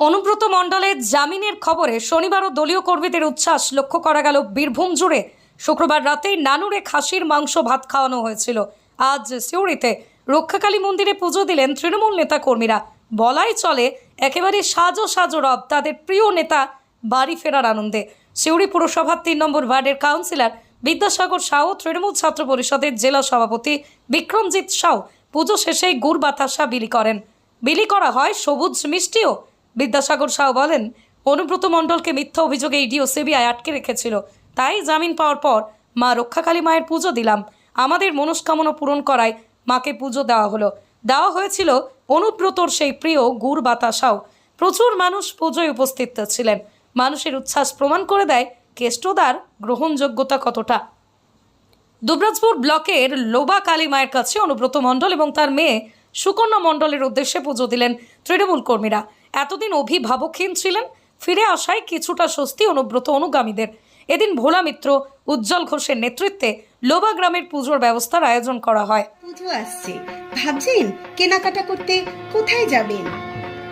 অনুব্রত মণ্ডলের জামিনের খবরে শনিবারও দলীয় কর্মীদের উচ্ছ্বাস লক্ষ্য করা গেল বীরভূম জুড়ে। শুক্রবার রাতে নানুরে খাসির মাংস ভাত খাওয়ানো হয়েছিল। আজ সিউড়িতে রক্ষাকালী মন্দিরে পুজো দিলেন তৃণমূল নেতা কর্মীরা বলাই চলে, একেবারে সাজো সাজো রব তাদের প্রিয় নেতা বাড়ি ফেরার আনন্দে। সিউড়ি পুরসভার তিন নম্বর ওয়ার্ডের কাউন্সিলর বিদ্যাসাগর সাউ তৃণমূল ছাত্র পরিষদের জেলা সভাপতি বিক্রমজিৎ সাউ পুজো শেষেই গুড় বাতাসা বিলি করেন। বিলি করা হয় সবুজ মিষ্টিও বিদ্যাসাগর সাউ বলেন, অনুব্রত মণ্ডলকে মিথ্যা অভিযোগে ইডি ও সিবিআই আটকে রেখেছিল। তাই জামিন পাওয়ার পর মা রক্ষাকালী মায়ের পুজো দিলাম। আমাদের মনস্কামনা পূরণ করায় মাকে পুজো দেওয়া হলো। দেওয়া হয়েছিল অনুব্রতর সেই প্রিয় গুড় বাতাসাও প্রচুর মানুষ পুজোয় উপস্থিত ছিলেন। মানুষের উচ্ছ্বাস প্রমাণ করে দেয় কেষ্টদার গ্রহণযোগ্যতা কতটা। দুবরাজপুর ব্লকের লোবা কালী মায়ের কাছে অনুব্রত মণ্ডল এবং তার মেয়ে সুকন্যা মণ্ডলের উদ্দেশ্যে পুজো দিলেন তৃণমূল কর্মীরা। এতদিন অভিভাবকহীন ছিলেন, ফিরে আসায় কিছুটা স্বস্তি অনুব্রত অনুগামীদের। এদিন ভোলা মিত্র উজ্জ্বল ঘোষের নেতৃত্বে লোবা গ্রামের পুজোর ব্যবস্থার আয়োজন করা হয়। পুজো আসছে। ভাবছেন কেনাকাটা করতে কোথায় যাবেন?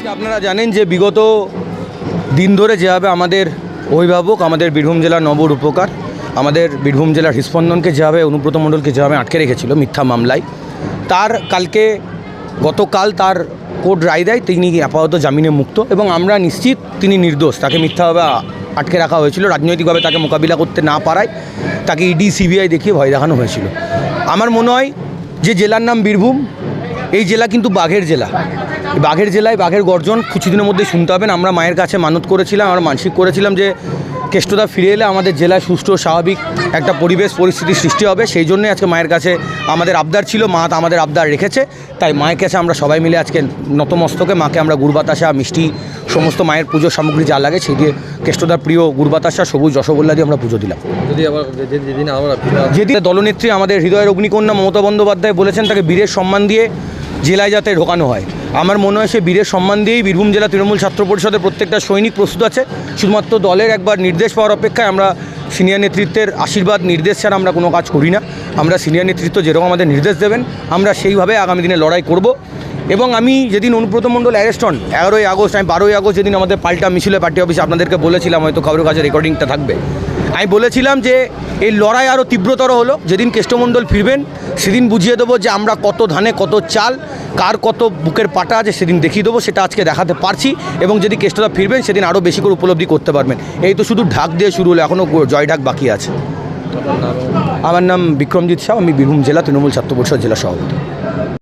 আজকে আপনারা জানেন যে বিগত দিন ধরে যেভাবে আমাদের অভিভাবক, আমাদের বীরভূম জেলার নবর উপকার আমাদের বীরভূম জেলার হৃস্পন্দনকে যেভাবে, অনুব্রত মণ্ডলকে যেভাবে আটকে রেখেছিল মিথ্যা মামলায়, তার কালকে, গতকাল তার কোর্ট রায় দেয়, তিনি আপাতত জামিনে মুক্ত এবং আমরা নিশ্চিত তিনি নির্দোষ, তাকে মিথ্যাভাবে আটকে রাখা হয়েছিল, রাজনৈতিকভাবে তাকে মোকাবিলা করতে না পারায় তাকে ইডি, সিবিআই দেখিয়ে ভয় দেখানো হয়েছিল। আমার মনে হয় যে জেলার নাম বীরভূম, এই জেলা কিন্তু বাঘের জেলা। বাঘের জেলায় বাঘের গর্জন কিছুদিনের মধ্যে শুনতে হবেন আমরা মায়ের কাছে মানত করেছিলাম আমরা মানসিক করেছিলাম যে কেষ্টদা ফিরে এলে আমাদের জেলায় সুষ্ঠু স্বাভাবিক একটা পরিবেশ পরিস্থিতির সৃষ্টি হবে। সেই জন্যই আজকে মায়ের কাছে আমাদের আবদার ছিল মা তা আমাদের আবদার রেখেছে। তাই মায়ের কাছে আমরা সবাই মিলে আজকে নতমস্তকে মাকে আমরা গুড় বাতাসা মিষ্টি সমস্ত মায়ের পুজোর সামগ্রী যা লাগে সেই দিয়ে কেষ্টদার প্রিয় গুড় বাতাসা সবুজ রসগোল্লা দিয়ে আমরা পুজো দিলাম। যদি যে- যেদিন যেদিন দলনেত্রী আমাদের হৃদয়ের অগ্নিকন্যা মমতা বন্দ্যোপাধ্যায় বলেছেন তাকে বীরের সম্মান দিয়ে জেলায় যাতে ঢোকানো হয়। আমার মনে হয় সে বীরের সম্মান দিয়েই বীরভূম জেলা তৃণমূল ছাত্র পরিষদের প্রত্যেকটা সৈনিক প্রস্তুত আছে। শুধুমাত্র দলের একবার নির্দেশ পাওয়ার অপেক্ষায় আমরা সিনিয়র নেতৃত্বের আশীর্বাদ, নির্দেশ ছাড়া আমরা কোনো কাজ করি না। আমরা সিনিয়র নেতৃত্ব যেরকম আমাদের নির্দেশ দেবেন, আমরা সেইভাবে আগামী দিনে লড়াই করব। এবং আমি যেদিন অনুব্রত মণ্ডল অ্যারেস্ট হন, এগারোই আগস্ট, আমি বারোই আগস্ট যেদিন আমাদের পাল্টা মিছিলে পার্টি অফিসে আপনাদেরকে বলেছিলাম, হয়তো খবরের কাছে রেকর্ডিংটা থাকবে। আমি বলেছিলাম যে এই লড়াই আরও তীব্রতর হলো, যেদিন কেষ্টমণ্ডল ফিরবেন, সেদিন বুঝিয়ে দেবো যে আমরা কত ধানে কত চাল কার কত বুকের পাটা আছে সেদিন দেখিয়ে দেবো, সেটা আজকে দেখাতে পারছি এবং যদি কেষ্টদা ফিরবেন, সেদিন আরও বেশি করে উপলব্ধি করতে পারবেন। এই তো শুধু ঢাক দিয়ে শুরু হলো এখনও জয় ঢাক বাকি আছে। আমার নাম বিক্রমজিৎ শাহ আমি বীরভূম জেলা তৃণমূল ছাত্র পরিষদ জেলা সভাপতি।